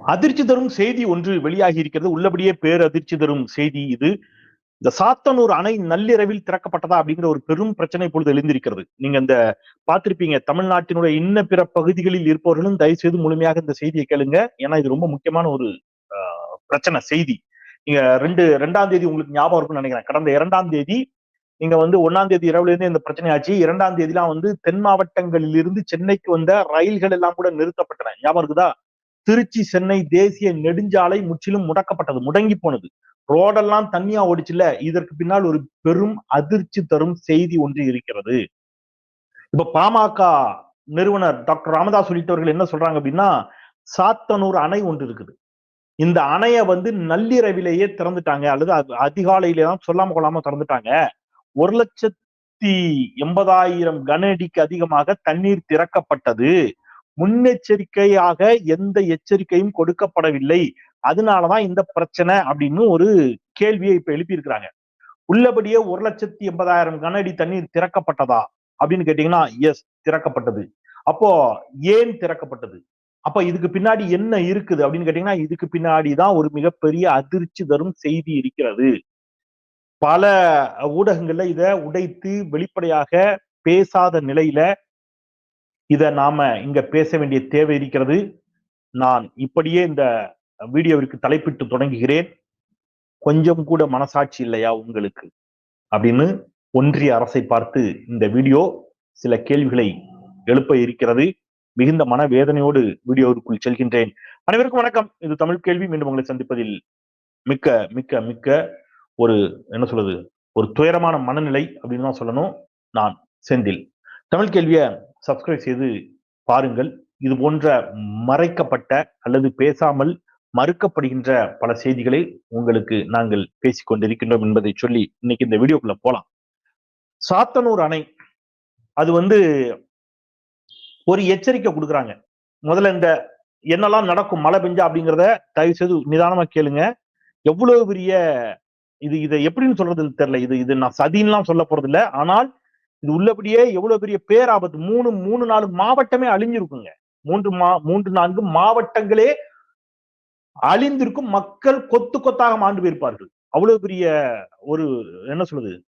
அதிர்ச்சி தரும் செய்தி ஒன்று வெளியாகி இருக்கிறது உள்ளபடியே பேரதிர்ச்சி தரும் செய்தி இது. இந்த சாத்தனூர் அணை நள்ளிரவில் திறக்கப்பட்டதா அப்படிங்கிற ஒரு பெரும் பிரச்சனை இப்பொழுது எழுந்திருக்கிறது. நீங்க இந்த பார்த்திருப்பீங்க தமிழ்நாட்டினுடைய இன்ன பிற பகுதிகளில் இருப்பவர்களும் தயவு செய்து முழுமையாக இந்த செய்தியை கேளுங்க. ஏன்னா இது ரொம்ப முக்கியமான ஒரு ஆஹ், பிரச்சனை செய்தி. நீங்க ரெண்டு ரெண்டாம் தேதி உங்களுக்கு ஞாபகம் இருக்கும்னு நினைக்கிறேன். கடந்த இரண்டாம் தேதி நீங்க வந்து ஒன்னாம் தேதி இரவுல இருந்து இந்த பிரச்சனை ஆச்சு. இரண்டாம் தேதிலாம் வந்து தென் மாவட்டங்களில் இருந்து சென்னைக்கு வந்த ரயில்கள் எல்லாம் கூட நிறுத்தப்பட்டன. ஞாபகம் இருக்குதா? திருச்சி சென்னை தேசிய நெடுஞ்சாலை முற்றிலும் முடக்கப்பட்டது முடங்கி போனது. ரோடெல்லாம் தண்ணியா ஓடிச்சுல இதற்கு பின்னால் ஒரு பெரும் அதிர்ச்சி தரும் செய்தி ஒன்று இருக்கிறது. இப்ப பாமக நிறுவனர் டாக்டர் ராமதாஸ் உள்ளிட்டவர்கள் என்ன சொல்றாங்க அப்படின்னா சாத்தனூர் அணை ஒன்று இருக்குது. இந்த அணையை வந்து நள்ளிரவிலேயே திறந்துட்டாங்க அல்லது அதிகாலையிலே தான் சொல்லாம கொள்ளாம திறந்துட்டாங்க. ஒரு லட்சத்தி எண்பதாயிரம் கன அடிக்கு அதிகமாக தண்ணீர் திறக்கப்பட்டது. முன்னெச்சரிக்கையாக எந்த எச்சரிக்கையும் கொடுக்கப்படவில்லை. அதனாலதான் இந்த பிரச்சனை அப்படின்னு ஒரு கேள்வியை இப்ப எழுப்பியிருக்கிறாங்க. உள்ளபடியே ஒரு லட்சத்தி எண்பதாயிரம் கனஅடி தண்ணீர் திறக்கப்பட்டதா அப்படின்னு கேட்டீங்கன்னா எஸ் திறக்கப்பட்டது. அப்போ ஏன் திறக்கப்பட்டது? அப்ப இதுக்கு பின்னாடி என்ன இருக்குது அப்படின்னு கேட்டீங்கன்னா இதுக்கு பின்னாடி தான் ஒரு மிகப்பெரிய அதிர்ச்சி தரும் செய்தி இருக்கிறது. பல ஊடகங்கள்ல இத உடைத்து வெளிப்படையாக பேசாத நிலையில இதை நாம இங்க பேச வேண்டிய தேவை இருக்கிறது. நான் இப்படியே இந்த வீடியோவிற்கு தலைப்பிட்டு தொடங்குகிறேன். கொஞ்சம் கூட மனசாட்சி இல்லையா உங்களுக்கு? அப்படின்னு ஒன்றிய அரசை பார்த்து இந்த வீடியோ சில கேள்விகளை எழுப்ப இருக்கிறது. மிகுந்த மனவேதனையோடு வீடியோவிற்குள் செல்கின்றேன். அனைவருக்கும் வணக்கம். இது தமிழ் கேள்வி. மீண்டும் உங்களை சந்திப்பதில் மிக்க மிக்க மிக்க ஒரு என்ன சொல்றது? ஒரு துயரமான மனநிலை அப்படின்னு தான் சொல்லணும். நான் செந்தில். தமிழ் கேள்வியை சப்ஸ்கிரைப் செய்து பாருங்கள். இது போன்ற மறைக்கப்பட்ட அல்லது பேசாமல் மறுக்கப்படுகின்ற பல செய்திகளை உங்களுக்கு நாங்கள் பேசிக்கொண்டிருக்கின்றோம் என்பதை சொல்லி இன்னைக்கு இந்த வீடியோக்குள்ள போலாம். சாத்தனூர் அணை அது வந்து ஒரு எச்சரிக்கை கொடுக்குறாங்க. முதல்ல இந்த என்னெல்லாம் நடக்கும் மழை பெஞ்சா அப்படிங்கிறத தயவு செய்து நிதானமா கேளுங்க. எவ்வளவு பெரிய இது இதை எப்படின்னு சொல்றது தெரியல. இது இது நான் சதின்லாம் சொல்ல போறது இல்லை ஆனால் இது உள்ளபடியே எவ்வளவு பெரிய பேராபத்து? மூணு மூணு நாலு மாவட்டமே அழிஞ்சிருக்குங்க. மூன்று மா மூன்று நான்கு மாவட்டங்களே அழிந்திருக்கும். மக்கள் கொத்து கொத்தாக மாண்டு போயிருப்பார்கள். அவ்வளவு பெரிய ஒரு என்ன சொல்றது?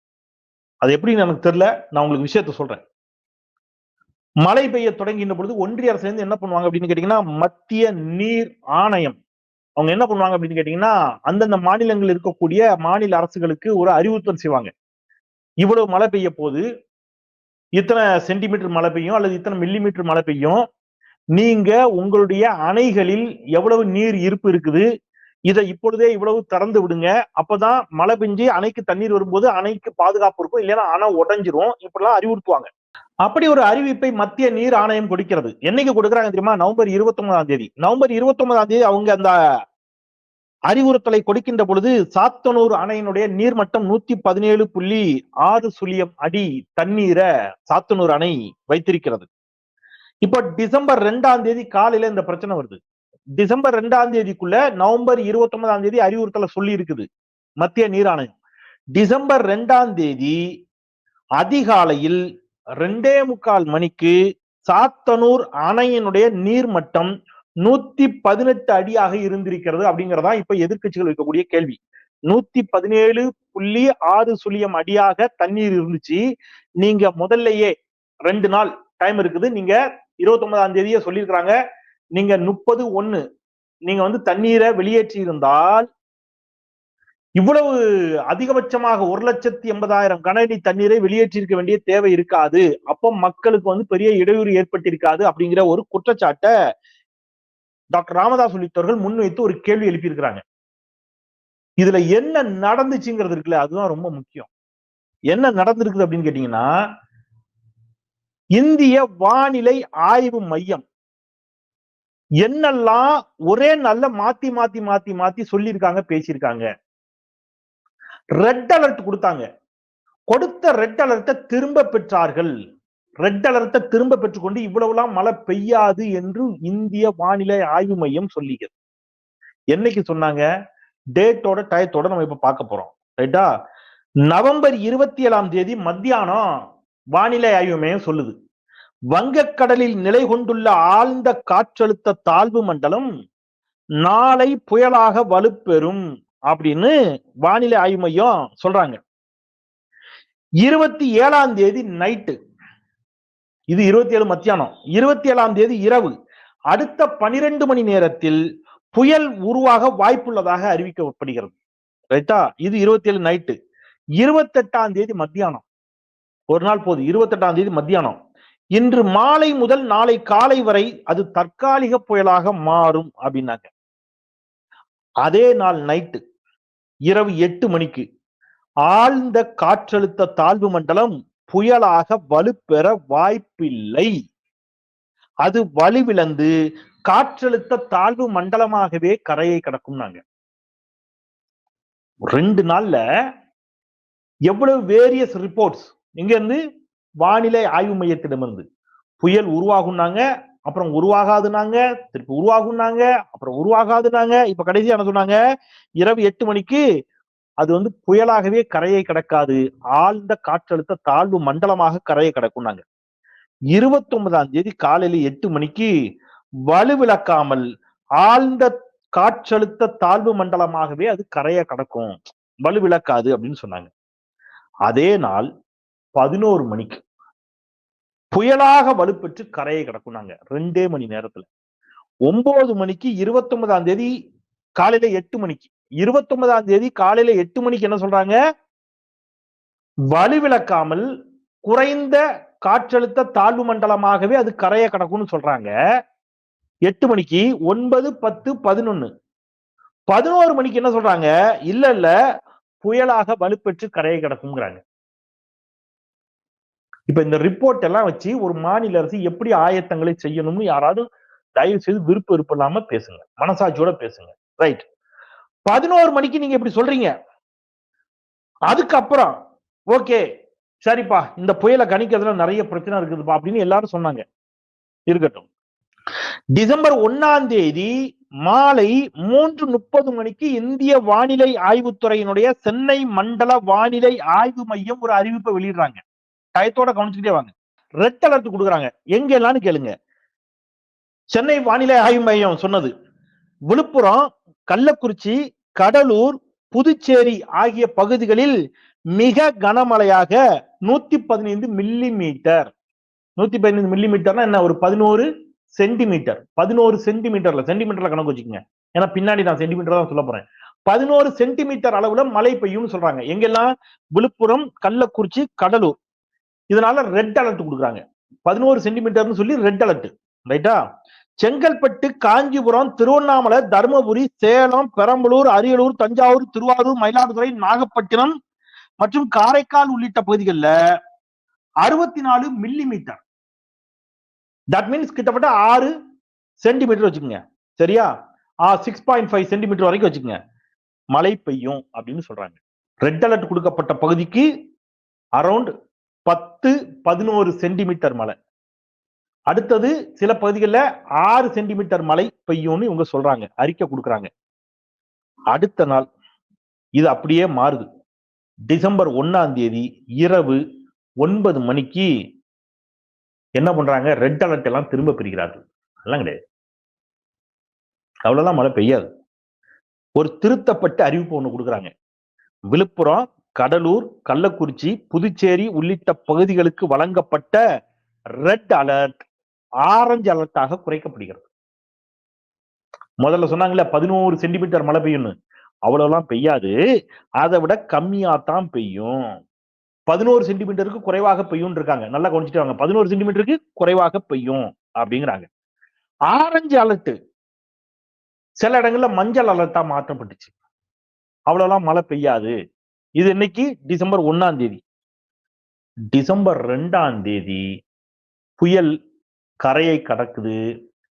அது எப்படின்னு எனக்கு தெரியல. நான் உங்களுக்கு விஷயத்த சொல்றேன். மழை பெய்ய தொடங்கின பொழுது ஒன்றிய அரசு என்ன பண்ணுவாங்க அப்படின்னு கேட்டீங்கன்னா மத்திய நீர் ஆணையம். அவங்க என்ன பண்ணுவாங்க அப்படின்னு கேட்டீங்கன்னா அந்தந்த மாநிலங்கள் இருக்கக்கூடிய மாநில அரசுகளுக்கு ஒரு அறிவுறுத்தல் செய்வாங்க. இவ்வளவு மழை பெய்ய போது இத்தனை சென்டிமீட்டர் மழை பெய்யும் அல்லது இத்தனை மில்லிமீட்டர் மழை பெய்யும்? நீங்க உங்களுடைய அணைகளில் எவ்வளவு நீர் இருப்பு இருக்குது? இதை இப்பொழுதே இவ்வளவு திறந்து விடுங்க. அப்பதான் மழை பெஞ்சு அணைக்கு தண்ணீர் வரும்போது அணைக்கு பாதுகாப்பு இருக்கும். இல்லைன்னா அணை உடஞ்சிரும். இப்படிலாம் அறிவுறுத்துவாங்க. அப்படி ஒரு அறிவிப்பை மத்திய நீர் ஆணையம் கொடுக்கிறது. என்னைக்கு கொடுக்குறாங்க தெரியுமா? நவம்பர் இருபத்தி ஒன்பதாம் தேதி. நவம்பர் இருபத்தி ஒன்பதாம் தேதி அவங்க அந்த அறிவுறுத்தலை கொடுக்கின்ற பொழுது சாத்தனூர் அணையினுடைய நீர்மட்டம் நூத்தி பதினேழு புள்ளி ஆறு சுழியம் அடி தண்ணீரை சாத்தனூர் அணை வைத்திருக்கிறது. இப்போ டிசம்பர் ரெண்டாம் தேதி காலையில இந்த பிரச்சனை வருது. டிசம்பர் ரெண்டாம் தேதிக்குள்ள நவம்பர் இருபத்தி ஒன்பதாம் தேதி அறிவுறுத்தலை சொல்லி இருக்குது. மத்திய நீர் ஆணையம் டிசம்பர் ரெண்டாம் தேதி அதிகாலையில் ரெண்டே முக்கால் மணிக்கு சாத்தனூர் அணையினுடைய நீர்மட்டம் நூத்தி பதினெட்டு அடியாக இருந்திருக்கிறது அப்படிங்கறதா இப்ப எதிர்கட்சிகள் வைக்கக்கூடிய கேள்வி. நூத்தி பதினேழு புள்ளி ஆறு சுழியம் அடியாக தண்ணீர் இருந்துச்சு. நீங்க முதல்லயே ரெண்டு நாள் டைம் இருக்குது. நீங்க இருபத்தி ஒன்பதாம் தேதியே சொல்லியிருக்கிறாங்க. நீங்க முப்பது ஒண்ணு. நீங்க வந்து தண்ணீரை வெளியேற்றி இருந்தால் இவ்வளவு அதிகபட்சமாக ஒரு லட்சத்தி எண்பதாயிரம் கனஅடி தண்ணீரை வெளியேற்றிருக்க வேண்டிய தேவை இருக்காது. அப்போ மக்களுக்கு வந்து பெரிய இடையூறு ஏற்பட்டிருக்காது அப்படிங்கிற ஒரு குற்றச்சாட்டை டாக்டர் ராமதாஸ் உள்ளிட்டவர்கள் முன்வைத்து ஒரு கேள்வி எழுப்பியிருக்கிறாங்க. இதுல என்ன நடந்துச்சுங்கிறது இருக்குல்ல அதுதான் ரொம்ப முக்கியம். என்ன நடந்திருக்குது அப்படின்னு கேட்டீங்கன்னா இந்திய வானிலை ஆய்வு மையம் என்னெல்லாம் ஒரே நல்ல மாத்தி மாத்தி மாத்தி மாத்தி சொல்லியிருக்காங்க பேசியிருக்காங்க. ரெட் அலர்ட் கொடுத்தாங்க. கொடுத்த ரெட் அலர்ட்டை திரும்ப பெற்றார்கள். ரெட் அலர்ட்டை திரும்ப பெற்றுக்கொண்டு இவ்வளவுலாம் மழை பெய்யாது என்று இந்திய வானிலை ஆய்வு மையம் சொல்லியது என்னைக்கு சொன்னாங்க? டேட்டோட டயத்தோட நம்ம இப்ப பார்க்க போறோம். ரைட்டா நவம்பர் இருபத்தி ஏழாம் தேதி மத்தியானம் வானிலை ஆய்வு மையம் சொல்லுது. வங்கக்கடலில் நிலை கொண்டுள்ள ஆழ்ந்த காற்றழுத்த தாழ்வு மண்டலம் நாளை புயலாக வலுப்பெறும் அப்படின்னு வானிலை ஆய்வு மையம் சொல்றாங்க. இருபத்தி ஏழாம் தேதி நைட்டு இது இருபத்தி ஏழு மத்தியானம். இருபத்தி ஏழாம் தேதி இரவு. அடுத்த பனிரெண்டு மணி நேரத்தில் புயல் உருவாக வாய்ப்புள்ளதாக அறிவிக்கப்படுகிறது. ரைட்டா? இது இருபத்தி ஏழு நைட்டு. இருபத்தெட்டாம் தேதி மத்தியானம். ஒரு நாள் போது இருபத்தெட்டாம் தேதி மத்தியானம். இன்று மாலை முதல் நாளை காலை வரை அது தற்காலிக புயலாக மாறும் அப்படின்னாங்க. அதே நாள் நைட்டு இரவு எட்டு மணிக்கு ஆழ்ந்த காற்றழுத்த தாழ்வு மண்டலம் புயலாக வலுப்பெற வாய்ப்பில்லை. அது வலுவிழந்து காற்றழுத்த தாழ்வு மண்டலமாகவே கரையை கடக்கும் நாங்க ரெண்டு நாள்ல எவ்வளவு வேரியஸ் ரிப்போர்ட்ஸ் எங்க இருந்து வானிலை ஆய்வு மையத்திடமிருந்து புயல் உருவாகுனாங்க அப்புறம் உருவாகாதுனாங்க திருப்பி உருவாகுனாங்க அப்புறம் உருவாகாதுனாங்க இப்ப கடைசியா என்ன சொன்னாங்க? இரவு எட்டு மணிக்கு அது வந்து புயலாகவே கரையை கடக்காது. ஆழ்ந்த காற்றழுத்த தாழ்வு மண்டலமாக கரையை கடக்கும்னாங்க. இருபத்தி ஒன்பதாம் தேதி காலையில எட்டு மணிக்கு வலுவிழக்காமல் ஆழ்ந்த காற்றழுத்த தாழ்வு மண்டலமாகவே அது கரையை கடக்கும். வலுவிழக்காது அப்படின்னு சொன்னாங்க. அதே நாள் பதினோரு மணிக்கு புயலாக வலுப்பெற்று கரையை கிடக்குனாங்க ரெண்டே மணி நேரத்துல. ஒன்பது மணிக்கு இருபத்தி ஒன்பதாம் தேதி காலையில எட்டு மணிக்கு இருபத்தி ஒன்பதாம் தேதி காலையில எட்டு மணிக்கு என்ன சொல்றாங்க? வலுவிழக்காமல் குறைந்த காற்றழுத்த தாழ்வு மண்டலமாகவே அது கரையை கிடக்கும்னு சொல்றாங்க. எட்டு மணிக்கு ஒன்பது பத்து பதினொன்னு. பதினோரு மணிக்கு என்ன சொல்றாங்க? இல்ல இல்ல புயலாக வலுப்பெற்று கரையை கிடக்குங்கிறாங்க இப்ப இந்த ரிப்போர்ட் எல்லாம் வச்சு ஒரு மாநில அரசு எப்படி ஆயத்தங்களை செய்யணும்னு யாராவது தயவு செய்து விருப்பம் விருப்பம் இல்லாம பேசுங்க. மனசாட்சியோட பேசுங்க. ரைட் பதினோரு மணிக்கு நீங்க இப்படி சொல்றீங்க. அதுக்கப்புறம் ஓகே சரிப்பா இந்த புயலை கணிக்கிறதுல நிறைய பிரச்சனை இருக்குதுப்பா அப்படின்னு எல்லாரும் சொன்னாங்க. இருக்கட்டும். டிசம்பர் ஒன்னாம் தேதி மாலை மூன்று முப்பது மணிக்கு இந்திய வானிலை ஆய்வுத்துறையினுடைய சென்னை மண்டல வானிலை ஆய்வு மையம் ஒரு அறிவிப்பை வெளியிடுறாங்க. டயத்தோட கவனிச்சுக்கிட்டே வாங்க. ரெட் அலர்ட் கொடுக்குறாங்க. எங்க எல்லாம்னு கேளுங்க. சென்னை வானிலை ஆய்வு மையம் சொன்னது. விழுப்புரம் கள்ளக்குறிச்சி கடலூர் புதுச்சேரி ஆகிய பகுதிகளில் மிக கனமழையாக நூத்தி பதினைந்து மில்லி மீட்டர் நூத்தி பதினைந்து மில்லி மீட்டர்னா என்ன? ஒரு பதினோரு சென்டிமீட்டர் பதினோரு சென்டிமீட்டர்ல சென்டிமீட்டர்ல கணக்கு வச்சுக்கோங்க. ஏன்னா பின்னாடி நான் சென்டிமீட்டர் தான் சொல்ல போறேன். பதினோரு சென்டிமீட்டர் அளவுல மழை பெய்யும்னு சொல்றாங்க. எங்கெல்லாம்? விழுப்புரம் கள்ளக்குறிச்சி கடலூர். இதனால ரெட் அலர்ட் கொடுக்குறாங்க. பதினோரு சென்டிமீட்டர்னு சொல்லி ரெட் அலர்ட் ரைட்டா செங்கல்பட்டு காஞ்சிபுரம் திருவண்ணாமலை தருமபுரி சேலம் பெரம்பலூர் அரியலூர் தஞ்சாவூர் திருவாரூர் மயிலாடுதுறை நாகப்பட்டினம் மற்றும் காரைக்கால் உள்ளிட்ட பகுதிகளில் அறுபத்தி நாலு மில்லி மீட்டர் தட் மீன்ஸ் கிட்டத்தட்ட ஆறு சென்டிமீட்டர் வச்சுக்கோங்க. சரியா? சிக்ஸ் பாயிண்ட் ஃபைவ் சென்டிமீட்டர் வரைக்கும் வச்சுக்கோங்க. மழை பெய்யும் அப்படின்னு சொல்றாங்க. ரெட் அலர்ட் கொடுக்கப்பட்ட பகுதிக்கு அரௌண்ட் பத்து பதினோரு சென்டிமீட்டர் மழை. அடுத்தது சில பகுதிகளில் ஆறு சென்டிமீட்டர் மழை பெய்யும்னு இவங்க சொல்றாங்க அறிக்கை கொடுக்குறாங்க. அடுத்த நாள் இது அப்படியே மாறுது. டிசம்பர் ஒன்னாம் தேதி இரவு ஒன்பது மணிக்கு என்ன பண்றாங்க? ரெட் அலர்ட் எல்லாம் திரும்ப பிரிக்கிறார்கள் அதெல்லாம் கிடையாது. அவ்வளவுதான் மழை பெய்யாது. ஒரு திருத்தப்பட்ட அறிவிப்பு ஒன்று கொடுக்குறாங்க. விழுப்புரம் கடலூர் கள்ளக்குறிச்சி புதுச்சேரி உள்ளிட்ட பகுதிகளுக்கு வழங்கப்பட்ட ரெட் அலர்ட். ஆரஞ்சு அலர்ட்டாக குறைக்கப்படுகிறது. முதல்ல சொன்னாங்கல்ல பதினோரு சென்டிமீட்டர் மழை பெய்யும்னு. அவ்வளவுலாம் பெய்யாது. அதை விட கம்மியா தான் பெய்யும். பதினோரு சென்டிமீட்டருக்கு குறைவாக பெய்யும் இருக்காங்க நல்லா கவனிச்சுட்டு வாங்க. பதினோரு சென்டிமீட்டருக்கு குறைவாக பெய்யும் அப்படிங்கிறாங்க. ஆரஞ்சு அலர்ட் சில இடங்கள்ல மஞ்சள் அலர்ட்டா மாற்றப்பட்டுச்சு. அவ்வளவுலாம் மழை பெய்யாது. இது இன்னைக்கு டிசம்பர் ஒன்னாம் தேதி. டிசம்பர் ரெண்டாம் தேதி புயல் கரையை கடக்குது.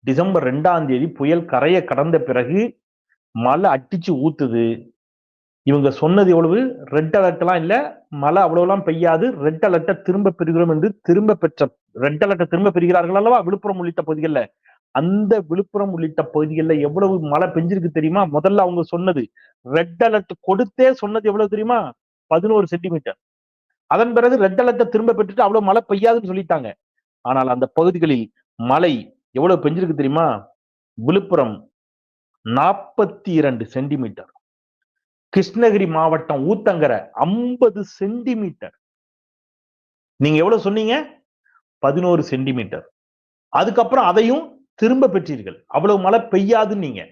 டிசம்பர் ரெண்டாம் தேதி புயல் கரையை கடந்த பிறகு மழை அடிச்சு ஊத்துது. இவங்க சொன்னது எவ்வளவு? ரெட் அலர்ட்லாம் இல்லை இல்ல. மழை அவ்வளவுலாம் பெய்யாது. ரெட் அலர்ட்டை திரும்ப பெறுகிறோம் என்று திரும்ப பெற்ற ரெட் அலர்ட்டை திரும்ப பெறுகிறார்கள் அல்லவா? விழுப்புரம் உள்ளிட்ட பகுதிகளில். அந்த விழுப்புரம் உள்ளிட்ட பகுதிகளில் எவ்வளவு மழை பெஞ்சிருக்கு தெரியுமா? முதல்ல அவங்க சொன்னது. ரெட் அலர்ட் கொடுத்தே சொன்னது எவ்வளவு தெரியுமா? பதினோரு சென்டிமீட்டர் அதன் பிறகு ரெட் அலர்ட்டை திரும்ப பெற்றுட்டு அவ்வளவு மழை பெய்யாதுன்னு சொல்லிட்டாங்க. ஆனால் அந்த பகுதிகளில் மழை எவ்வளவு பெஞ்சிருக்கு தெரியுமா? விழுப்புரம் நாற்பத்தி இரண்டு சென்டிமீட்டர். கிருஷ்ணகிரி மாவட்டம் ஊத்தங்கரை ஐம்பது சென்டிமீட்டர். நீங்க எவ்வளவு சொன்னீங்க? பதினோரு சென்டிமீட்டர். அதுக்கப்புறம் அதையும் திரும்ப பெற்றீர்கள். அவ்வளவு மழை பெய்யாதுன்னு நீங்க.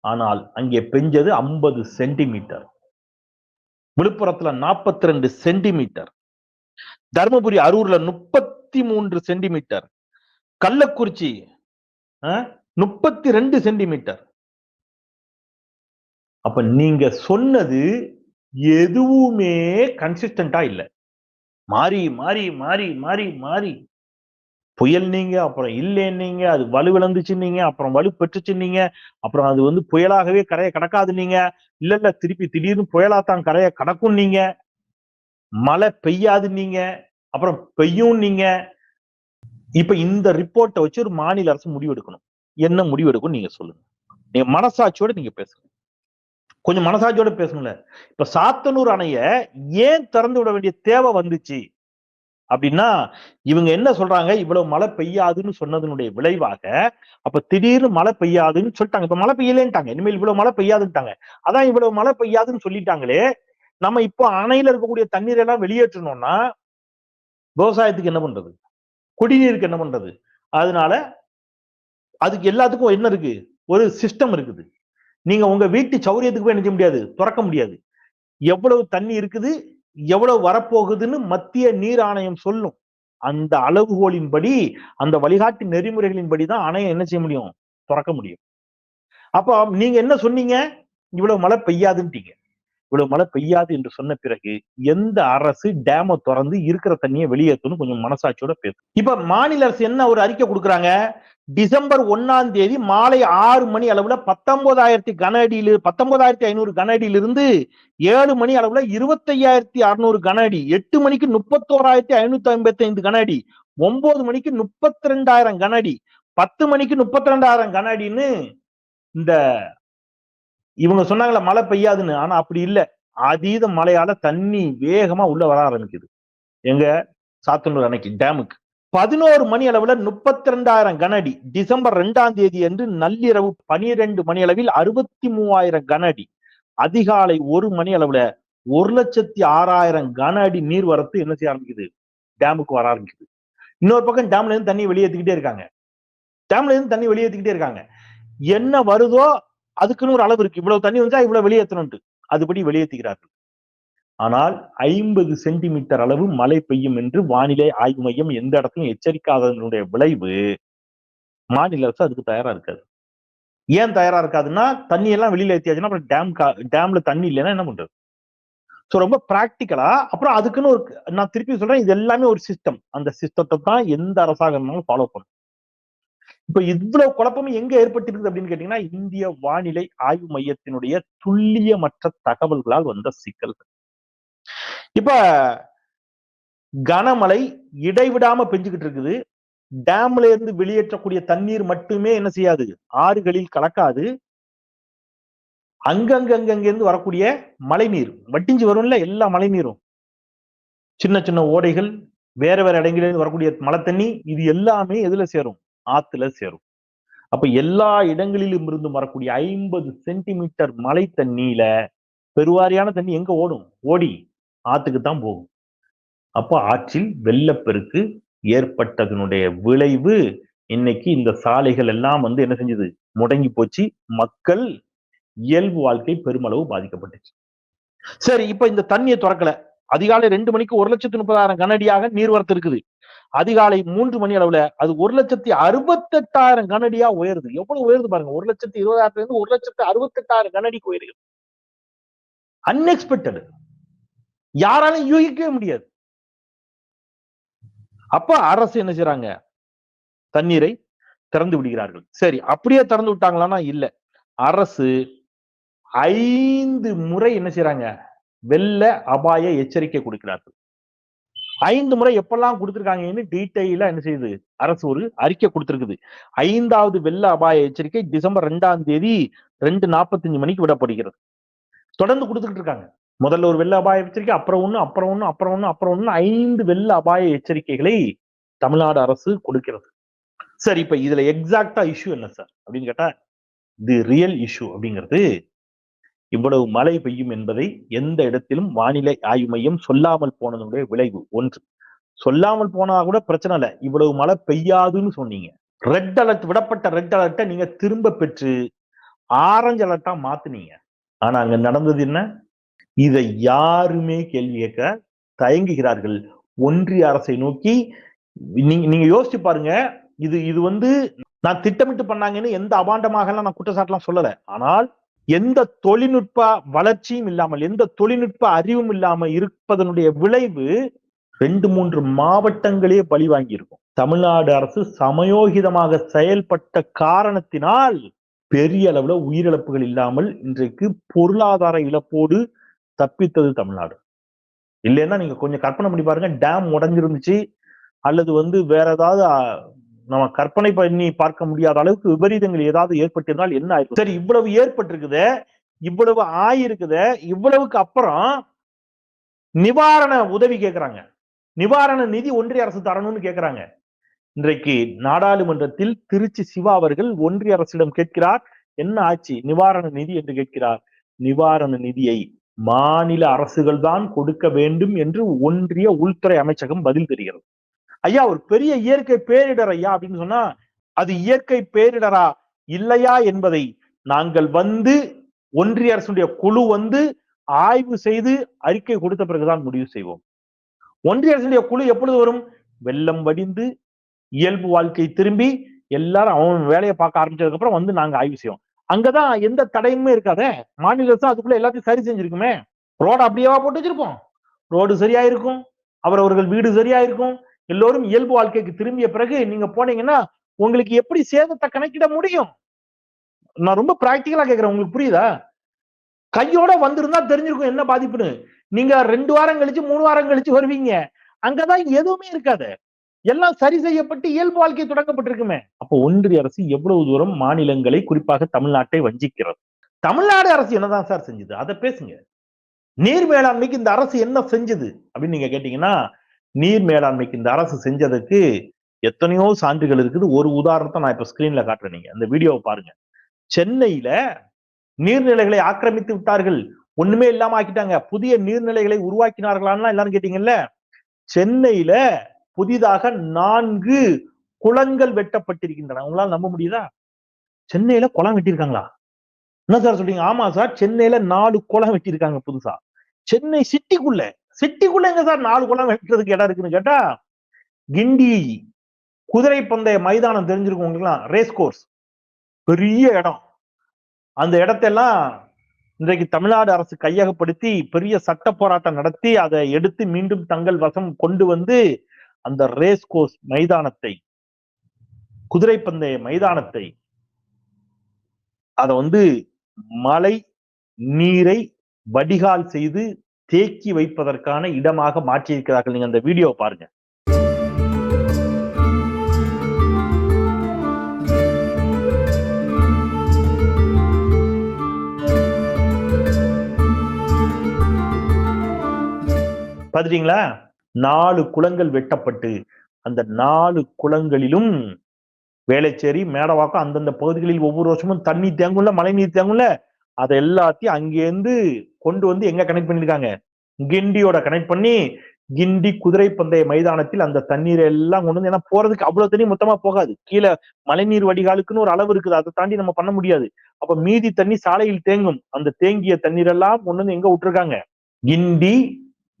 ஆனால் அங்கே பெஞ்சது ஐம்பது சென்டிமீட்டர். விழுப்புரத்துல நாற்பத்தி ரெண்டு சென்டிமீட்டர். தருமபுரி அரூர்ல முப்பத்தி மூன்று சென்டிமீட்டர். கள்ளக்குறிச்சி முப்பத்தி ரெண்டு சென்டிமீட்டர். அப்ப நீங்க சொன்னது எதுவுமே கன்சிஸ்டண்டா இல்ல. மாறி மாறி மாறி மாறி மாறி. புயல் நீங்க அப்புறம் இல்லைன்னீங்க அது வலுவிழந்துச்சு நீங்க அப்புறம் வலு பெற்றுச்சுன்னீங்க அப்புறம் அது வந்து புயலாகவே கரையை கடக்காது நீங்க. இல்ல இல்ல திருப்பி திடீர்னு புயலாத்தான் கரையை கடக்கும் நீங்க. மழை பெய்யாது நீங்க. அப்புறம் பெய்யும் நீங்க இப்ப இந்த ரிப்போர்ட்டை வச்சு ஒரு மாநில அரசு முடிவெடுக்கணும். என்ன முடிவெடுக்கும் நீங்க சொல்லுங்க. நீங்க மனசாட்சியோட நீங்க பேசுங்க. கொஞ்சம் மனசாட்சியோட பேசணும்ல. இப்ப சாத்தனூர் அணைய ஏன் திறந்து விட வேண்டிய தேவை வந்துச்சு? அப்படின்னா இவங்க என்ன சொல்றாங்க? இவ்வளவு மழை பெய்யாதுன்னு சொன்னதனுடைய விளைவாக அப்ப திடீர்னு மழை பெய்யாதுன்னு சொல்லிட்டாங்க. இப்ப மழை பெய்யலேன்ட்டாங்க. இனிமேல் இவ்வளவு மழை பெய்யாதுன்ட்டாங்க. அதான் இவ்வளவு மழை பெய்யாதுன்னு சொல்லிட்டாங்களே நம்ம இப்போ அணையில இருக்கக்கூடிய தண்ணீர் எல்லாம் வெளியேற்றணும்னா விவசாயத்துக்கு என்ன பண்றது? குடிநீருக்கு என்ன பண்றது? அதனால அதுக்கு எல்லாத்துக்கும் என்ன இருக்கு? ஒரு சிஸ்டம் இருக்குது. நீங்க உங்க வீட்டு சௌரியத்துக்கு போய் என்ன செய்ய முடியாது? திறக்க முடியாது. எவ்வளவு தண்ணி இருக்குது? எவ்வளவு வரப்போகுதுன்னு மத்திய நீர் ஆணையம் சொல்லும். அந்த அளவுகோலின்படி அந்த வழிகாட்டு நெறிமுறைகளின்படி தான் ஆணையம் என்ன செய்ய முடியும்? திறக்க முடியும். அப்போ நீங்க என்ன சொன்னீங்க? இவ்வளவு மழை பெய்யாதுன்ட்டீங்க. இவ்வளவு மழை பெய்யாது என்று சொன்ன பிறகு எந்த அரசு டேம திறந்து இருக்கிற தண்ணியை வெளியேற்றணும் கொஞ்சம் மனசாட்சியோட பேசும் இப்ப மாநில அரசு என்ன ஒரு அறிக்கை கொடுக்குறாங்க? டிசம்பர் ஒன்னாம் தேதி மாலை ஆறு மணி அளவுல பத்தொன்பதாயிரத்தி கன அடியில் பத்தொன்பதாயிரத்தி ஐநூறு கன அடியிலிருந்து ஏழு மணி அளவுல இருபத்தையாயிரத்தி அறுநூறு கன அடி எட்டு மணிக்கு முப்பத்தோராயிரத்தி ஐநூத்தி ஐம்பத்தி ஐந்து கன அடி ஒன்பது மணிக்கு முப்பத்தி ரெண்டாயிரம் கன அடி பத்து மணிக்கு முப்பத்தி ரெண்டாயிரம் கன அடின்னு இந்த இவங்க சொன்னாங்களா மழை பெய்யாதுன்னு. ஆனா அப்படி இல்லை. அதீத மழையால தண்ணி வேகமா உள்ள வர ஆரம்பிக்குது. எங்க? சாத்தனூர் அணைக்கு டேமுக்கு. பதினோரு மணி அளவுல முப்பத்தி ரெண்டாயிரம் கன அடி டிசம்பர் ரெண்டாம் தேதி அன்று நள்ளிரவு பனிரெண்டு மணி அளவில் அறுபத்தி மூவாயிரம் கன அடி அதிகாலை ஒரு மணி அளவுல ஒரு லட்சத்தி ஆறாயிரம் கன அடி நீர் வரத்து என்ன செய்ய ஆரம்பிக்குது? டேமுக்கு வர ஆரம்பிக்குது. இன்னொரு பக்கம் டேம்ல இருந்து தண்ணி வெளியேற்றிக்கிட்டே இருக்காங்க. டேம்ல இருந்து தண்ணி வெளியேற்றிக்கிட்டே இருக்காங்க. என்ன வருதோ அதுக்குன்னு ஒரு அளவு இருக்கு. இவ்வளவு தண்ணி வந்தா இவ்வளவு வெளியேற்றணும்ட்டு அதுபடி வெளியேற்றுகிறார்கள் ஆனால் ஐம்பது சென்டிமீட்டர் அளவு மழை பெய்யும் என்று வானிலை ஆய்வு மையம் எந்த இடத்துலையும் எச்சரிக்காததனுடைய விளைவு மாநில அரசு அதுக்கு தயாரா இருக்காது. ஏன் தயாரா இருக்காதுன்னா தண்ணி எல்லாம் வெளியில ஏத்தியாச்சுன்னா அப்புறம் டேம் டேம்ல தண்ணி இல்லைன்னா என்ன பண்றது? ஸோ ரொம்ப ப்ராக்டிக்கலா அப்புறம் அதுக்குன்னு ஒரு நான் திருப்பி சொல்றேன் இது எல்லாமே ஒரு சிஸ்டம் அந்த சிஸ்டத்தை தான் எந்த அரசாங்கமும் ஃபாலோ பண்ணும் இப்ப இவ்வளவு குழப்பமும் எங்க ஏற்பட்டிருக்குது அப்படின்னு கேட்டீங்கன்னா இந்திய வானிலை ஆய்வு மையத்தினுடைய துல்லியமற்ற தகவல்களால் வந்த சிக்கல்கள். இப்ப கனமழை இடைவிடாம பெஞ்சுக்கிட்டு இருக்குது. டேம்ல இருந்து வெளியேற்றக்கூடிய தண்ணீர் மட்டுமே என்ன செய்யாது? ஆறுகளில் கலக்காது. அங்கங்கங்கிருந்து வரக்கூடிய மழைநீர் வட்டிஞ்சு வரும்ல எல்லா மழைநீரும். சின்ன சின்ன ஓடைகள் வேற வேற இடங்களிலிருந்து வரக்கூடிய மழை தண்ணி இது எல்லாமே எதுல சேரும்? ஆத்துல சேரும். அப்ப எல்லா இடங்களிலும் இருந்து வரக்கூடிய ஐம்பது சென்டிமீட்டர் மழை தண்ணியில பெருவாரியான தண்ணி எங்க ஓடும்? ஓடி ஆத்துக்கு தான் போகும். அப்போ ஆற்றில் வெள்ளப்பெருக்கு ஏற்பட்டதனுடைய விளைவு இன்னைக்கு இந்த சாலைகள் எல்லாம் வந்து என்ன செஞ்சது? முடங்கி போச்சு. மக்கள் இயல்பு வாழ்க்கை பெருமளவு பாதிக்கப்பட்டுச்சு. சரி இப்ப இந்த தண்ணியை திறக்கல. அதிகாலை ரெண்டு மணிக்கு ஒரு லட்சத்து முப்பதாயிரம் கனடியாக நீர்வரத்து இருக்குது. அதிகாலை மூன்று மணி அளவுல அது ஒரு லட்சத்தி அறுபத்தெட்டாயிரம் கனடியா உயருது. எவ்வளவு உயருது பாருங்க. ஒரு லட்சத்தி இருபதாயிரத்துல இருந்து ஒரு லட்சத்தி அறுபத்தெட்டாயிரம் கனடிக்கு உயருது அன்எக்ஸ்பெக்டடு யாராலும் யூகிக்கவே முடியாது. அப்ப அரசு என்ன செய்யறாங்க தண்ணீரை திறந்து விடுகிறார்கள். சரி அப்படியே திறந்து விட்டாங்களான்னா இல்ல. அரசு ஐந்து முறை என்ன செய்யறாங்க வெள்ள அபாய எச்சரிக்கை கொடுக்கிறார்கள். ஐந்து முறை எப்பெல்லாம் கொடுத்துருக்காங்கன்னு டீட்டெயிலா என்ன செய்யுது? அரசு ஒரு அறிக்கை கொடுத்துருக்குது. ஐந்தாவது வெள்ள அபாய எச்சரிக்கை டிசம்பர் ரெண்டாம் தேதி ரெண்டு நாற்பத்தஞ்சு மணிக்கு விடப்படுகிறது. தொடர்ந்து கொடுத்துக்கிட்டு இருக்காங்க. முதல்ல ஒரு வெள்ள அபாய எச்சரிக்கை அப்புறம் ஒண்ணு அப்புறம் ஒன்று அப்புறம் ஒண்ணு அப்புறம் ஒன்று ஐந்து வெள்ள அபாய எச்சரிக்கைகளை தமிழ்நாடு அரசு கொடுக்கிறது. சார் இப்ப இதுல எக்ஸாக்டா இஷ்யூ என்ன சார் அப்படின்னு கேட்டா தி ரியல் இஷ்யூ அப்படிங்கிறது இவ்வளவு மழை பெய்யும் என்பதை எந்த இடத்திலும் வானிலை ஆய்வு மையம் சொல்லாமல் போனதனுடைய விளைவு ஒன்று. சொல்லாமல் போனா கூட பிரச்சனை இல்லை. இவ்வளவு மழை பெய்யாதுன்னு சொன்னீங்க. ரெட் அலர்ட் விடப்பட்ட ரெட் அலர்ட்டை நீங்க திரும்ப பெற்று ஆரஞ்சு அலர்ட்டா மாத்துனீங்க. ஆனா அங்க நடந்தது என்ன? இதை யாருமே கேள்வி கேட்க தயங்குகிறார்கள். ஒன்றிய அரசை நோக்கி நீங்க நீங்க யோசிச்சு பாருங்க. இது இது வந்து நான் திட்டமிட்டு பண்ணாங்கன்னு எந்த அபாண்டமாக நான் குற்றச்சாட்டுலாம் சொல்லலை. ஆனால் எந்த தொழில்நுட்ப வளர்ச்சியும் இல்லாமல் எந்த தொழில்நுட்ப அறிவும் இல்லாமல் இருப்பதனுடைய விளைவு ரெண்டு மூன்று மாவட்டங்களே பழி வாங்கியிருக்கும் தமிழ்நாடு அரசு சமயோகிதமாக செயல்பட்ட காரணத்தினால் பெரிய அளவுல உயிரிழப்புகள் இல்லாமல் இன்றைக்கு பொருளாதார இழப்போடு தப்பித்தது தமிழ்நாடு. இல்லைன்னா நீங்க கொஞ்சம் கற்பனை பண்ணி பாருங்க டேம் உடஞ்சிருந்துச்சு அல்லது வந்து வேற ஏதாவது நம்ம கற்பனை பண்ணி பார்க்க முடியாத அளவுக்கு விபரீதங்கள் ஏதாவது ஏற்பட்டிருந்தால் என்ன ஆயிருக்கும் சரி இவ்வளவு ஏற்பட்டிருக்குது இவ்வளவு ஆயிருக்குது இவ்வளவுக்கு அப்புறம் நிவாரண உதவி கேட்கிறாங்க நிவாரண நிதி ஒன்றிய அரசு தரணும்னு கேட்கிறாங்க இன்றைக்கு நாடாளுமன்றத்தில் திருச்சி சிவா அவர்கள் ஒன்றிய அரசிடம் கேட்கிறார் என்ன ஆட்சி நிவாரண நிதி என்று கேட்கிறார். நிவாரண நிதியை மாநில அரசுகள் தான் கொடுக்க வேண்டும் என்று ஒன்றிய உள்துறை அமைச்சகம் பதில் தெரிகிறது. ஐயா ஒரு பெரிய இயற்கை பேரிடர் ஐயா அப்படின்னு சொன்னா அது இயற்கை பேரிடரா இல்லையா என்பதை நாங்கள் வந்து ஒன்றிய அரசுடைய குழு வந்து ஆய்வு செய்து அறிக்கை கொடுத்த பிறகுதான் முடிவு செய்வோம். ஒன்றிய அரசுடைய குழு எப்பொழுது வரும்? வெள்ளம் வடிந்து இயல்பு வாழ்க்கை திரும்பி எல்லாரும் அவன் வேலையை பார்க்க ஆரம்பிச்சதுக்கு அப்புறம் வந்து நாங்க ஆய்வு செய்வோம். அங்கதான் எந்த தடையுமே இருக்காத. மாநில அரசு அதுக்குள்ள எல்லாத்தையும் சரி செஞ்சிருக்குமே. ரோடு அப்படியேவா போட்டு வச்சிருப்போம். ரோடு சரியா இருக்கும் அவரவர்கள் வீடு சரியா இருக்கும் எல்லோரும் இயல்பு வாழ்க்கைக்கு திரும்பிய பிறகு நீங்க போனீங்கன்னா உங்களுக்கு எப்படி சேதத்தை கணக்கிட முடியும்? நான் ரொம்ப பிராக்டிக்கலா கேக்குறேன் உங்களுக்கு புரியுதா? கையோட வந்திருந்தா தெரிஞ்சிருக்கும் என்ன பாதிப்புன்னு. நீங்க ரெண்டு வாரம் கழிச்சு மூணு வாரம் கழிச்சு வருவீங்க. அங்கதான் எதுவுமே இருக்காது. எல்லாம் சரி செய்யப்பட்டு இயல்பு வாழ்க்கை தொடங்கப்பட்டிருக்குமே. அப்போ ஒன்றிய அரசு எவ்வளவு தூரம் மாநிலங்களை குறிப்பாக தமிழ்நாட்டை வஞ்சிக்கிறது? தமிழ்நாடு அரசு என்னதான் சார் செஞ்சது? அதை பேசுங்க. நீர் மேலாண்மைக்கு இந்த அரசு என்ன செஞ்சது? அப்படின்னு நீங்க கேட்டீங்கன்னா நீர் மேலாண்மைக்கு இந்த அரசு செஞ்சதுக்கு எத்தனையோ சான்றுகள் இருக்குது. ஒரு உதாரணத்தை நான் இப்ப ஸ்கிரீன்ல காட்டுறேன் நீங்க. அந்த வீடியோவை பாருங்க. சென்னையில நீர்நிலைகளை ஆக்கிரமித்து விட்டார்கள். ஒண்ணுமே இல்லாம ஆக்கிட்டாங்க. புதிய நீர்நிலைகளை உருவாக்கினார்களான்னு எல்லாரும் கேட்டீங்கல்ல? சென்னையில புதிதாக நான்கு குளங்கள் வெட்டப்பட்டிருக்கின்றன. உங்களால நம்ப முடியுதா? சென்னையில குளம் வெட்டியிருக்காங்களா? என்ன சார் சொல்றீங்க? ஆமா சார். சென்னையில நாலு குளம் வெட்டியிருக்காங்க புதுசா. சென்னை சிட்டிக்குள்ள சிட்டிக்குள்ள எங்க சார் நாலு குளம் வெட்டுறதுக்கு இடம் இருக்குன்னு கேட்டா கிண்டி குதிரை பந்தய மைதானம் தெரிஞ்சிருக்கும் உங்களுக்குலாம் ரேஸ் கோர்ஸ் பெரிய இடம். அந்த இடத்தெல்லாம் இன்றைக்கு தமிழ்நாடு அரசு கையகப்படுத்தி பெரிய சட்ட போராட்டம் நடத்தி அதை எடுத்து மீண்டும் தங்கள் வசம் கொண்டு வந்து அந்த ரேஸ் கோர்ஸ் மைதானத்தை குதிரை பந்தய மைதானத்தை அதை வந்து மழை நீரை வடிகால் செய்து தேக்கி வைப்பதற்கான இடமாக மாற்றியிருக்கிறார்கள். நீங்க அந்த வீடியோ பாருங்க. பாத்துட்டீங்களா நாலு குளங்கள் வெட்டப்பட்டு அந்த நாலு குளங்களிலும் வேலைச்சேரி மேடவாக்கம் அந்தந்த பகுதிகளில் ஒவ்வொரு வருஷமும் தண்ணி தேங்கும்ல மழை நீர் தேங்கும்ல அதை எல்லாத்தையும் அங்கேருந்து கொண்டு வந்து எங்க கனெக்ட் பண்ணிருக்காங்க? கிண்டியோட கனெக்ட் பண்ணி கிண்டி குதிரை பந்தய மைதானத்தில் அந்த தண்ணீரை எல்லாம் கொண்டு வந்து ஏன்னா போறதுக்கு அவ்வளவு தண்ணி மொத்தமா போகாது. கீழே மழைநீர் வடிகாலுக்குன்னு ஒரு அளவு இருக்குது. அதை தாண்டி நம்ம பண்ண முடியாது. அப்ப மீதி தண்ணி சாலையில் தேங்கும். அந்த தேங்கிய தண்ணீர் எல்லாம் கொண்டு வந்து எங்க விட்டுருக்காங்க? கிண்டி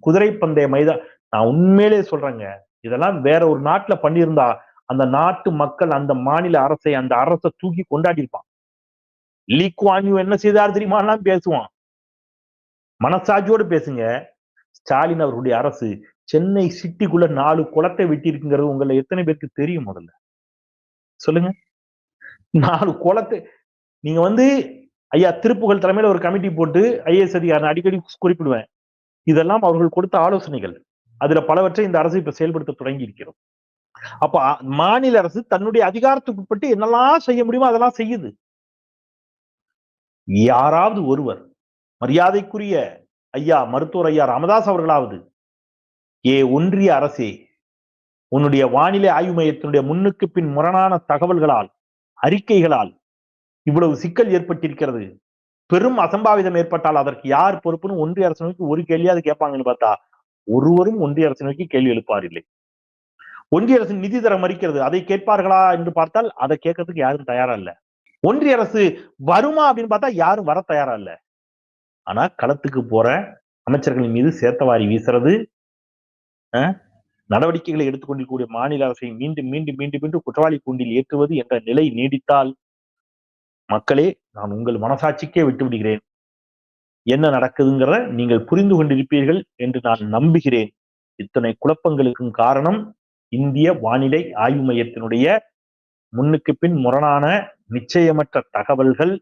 குதிரை பந்தய மைதான் நான் உண்மையிலே சொல்றேங்க. இதெல்லாம் வேற ஒரு நாட்டுல பண்ணியிருந்தா அந்த நாட்டு மக்கள் அந்த மாநில அரசை அந்த அரசை தூக்கி கொண்டாடி இருப்பான் லீக்வான்யூ என்ன செய்தார் தெரியுமாலாம் பேசுவான். மனசாட்சியோடு பேசுங்க. ஸ்டாலின் அவர்களுடைய அரசு சென்னை சிட்டிக்குள்ள நாலு குளத்தை வெட்டி இருக்குங்கிறது உங்களை எத்தனை பேருக்கு தெரியும் முதல்ல? சொல்லுங்க. நாலு குளத்தை நீங்க வந்து ஐயா திருப்புகழ் தலைமையில ஒரு கமிட்டி போட்டு ஐஏஎஸ் அதிகாரி அடிக்கடி குறிப்பிடுவேன். இதெல்லாம் அவர்கள் கொடுத்த ஆலோசனைகள். அதுல பலவற்றை இந்த அரசு இப்ப செயல்படுத்த தொடங்கி இருக்கிறோம். அப்ப மாநில அரசு தன்னுடைய அதிகாரத்துக்கு உட்பட்டு என்னெல்லாம் செய்ய முடியுமோ அதெல்லாம் செய்யுது. யாராவது ஒருவர் மரியாதைக்குரிய ஐயா மருத்துவர் ஐயா ராமதாஸ் அவர்களாவது ஏ ஒன்றிய அரசே உன்னுடைய வானிலை ஆய்வு மையத்தினுடைய முன்னுக்கு பின் முரணான தகவல்களால் அறிக்கைகளால் இவ்வளவு சிக்கல் ஏற்பட்டிருக்கிறது. பெரும் அசம்பாவிதம் ஏற்பட்டால் அதற்கு யார் பொறுப்புன்னு ஒன்றிய அரசு நோக்கி ஒரு கேள்வியாவது கேட்பாங்கன்னு பார்த்தா ஒருவரும் ஒன்றிய அரசு நோக்கி கேள்வி எழுப்பார் இல்லை ஒன்றிய அரசு நிதி தர மறுக்கிறது. அதை கேட்பார்களா என்று பார்த்தால் அதை கேட்கறதுக்கு யாரும் தயாரா இல்ல. ஒன்றிய அரசு வருமா அப்படின்னு பார்த்தா யாரும் வர தயாரா இல்லை. ஆனா களத்துக்கு போற அமைச்சர்களின் மீது சேர்த்தவாரி வீசுறது நடவடிக்கைகளை எடுத்துக்கொண்டிருக்கக்கூடிய மாநில அரசை மீண்டும் மீண்டும் மீண்டும் மீண்டும் குற்றவாளி கூண்டில் ஏற்றுவது என்ற நிலை நீடித்தால் மக்களே நான் உங்கள் மனசாட்சிக்கே விட்டு விடுகிறேன் என்ன நடக்குதுங்கிறத நீங்கள் புரிந்து கொண்டிருப்பீர்கள் என்று நான் நம்புகிறேன். இத்தனை குழப்பங்களுக்கும் காரணம் இந்திய வானிலை ஆய்வு மையத்தினுடைய முன்னுக்கு பின் முரணான நிச்சயமற்ற தகவல்கள்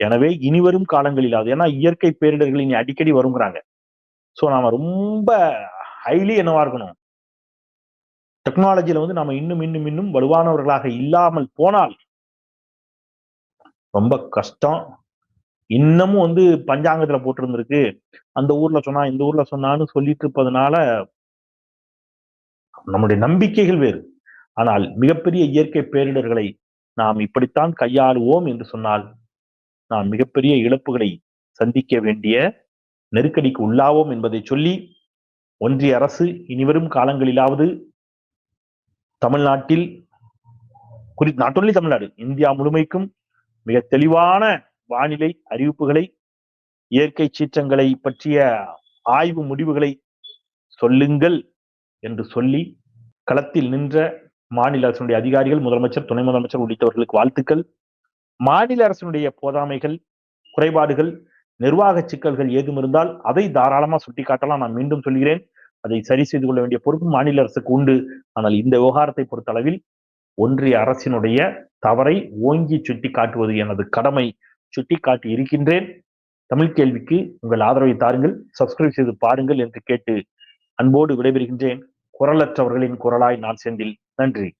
எனவே இனிவரும் காலங்களில் அது ஏன்னா இயற்கை பேரிடர்கள் இனி அடிக்கடி வருங்கிறாங்க. ஸோ நாம ரொம்ப ஹைலி என்னவா இருக்கணும்? டெக்னாலஜியில வந்து நாம இன்னும் இன்னும் இன்னும் வலுவானவர்களாக இல்லாமல் போனால் ரொம்ப கஷ்டம். இன்னமும் வந்து பஞ்சாங்கத்துல போட்டிருந்திருக்கு. அந்த ஊர்ல சொன்னா இந்த ஊர்ல சொன்னான்னு சொல்லிட்டு இருப்பதனால நம்முடைய நம்பிக்கைகள் வேறு. ஆனால் மிகப்பெரிய இயற்கை பேரிடர்களை நாம் இப்படித்தான் கையாளுவோம் என்று சொன்னால் நாம் மிகப்பெரிய இழப்புகளை சந்திக்க வேண்டிய நெருக்கடிக்கு உள்ளாவோம் என்பதை சொல்லி ஒன்றிய அரசு இனிவரும் காலங்களிலாவது தமிழ்நாட்டில் குறி நாட் ஒன்லி தமிழ்நாடு இந்தியா முழுமைக்கும் மிக தெளிவான வானிலை அறிவிப்புகளை இயற்கை சீற்றங்களை பற்றிய ஆய்வு முடிவுகளை சொல்லுங்கள் என்று சொல்லி களத்தில் நின்ற மாநில அரசினுடைய அதிகாரிகள் முதலமைச்சர் துணை முதலமைச்சர் உள்ளிட்டவர்களுக்கு வாழ்த்துக்கள். மாநில அரசினுடைய போதாமைகள் குறைபாடுகள் நிர்வாக சிக்கல்கள் ஏதும் இருந்தால் அதை தாராளமா சுட்டிக்காட்டலாம். நான் மீண்டும் சொல்கிறேன். அதை சரி செய்து கொள்ள வேண்டிய பொறுப்பு மாநில அரசுக்கு உண்டு. ஆனால் இந்த விவகாரத்தை பொறுத்தளவில் ஒன்றிய அரசினுடைய தவறை ஓங்கி சுட்டி காட்டுவது எனது கடமை. சுட்டி காட்டி இருக்கின்றேன். தமிழ் கேள்விக்கு உங்கள் ஆதரவை தாருங்கள். சப்ஸ்கிரைப் செய்து பாருங்கள் என்று கேட்டு அன்போடு விடைபெறுகின்றேன். குரலற்றவர்களின் குரலாய் நான் செந்தில். நன்றி.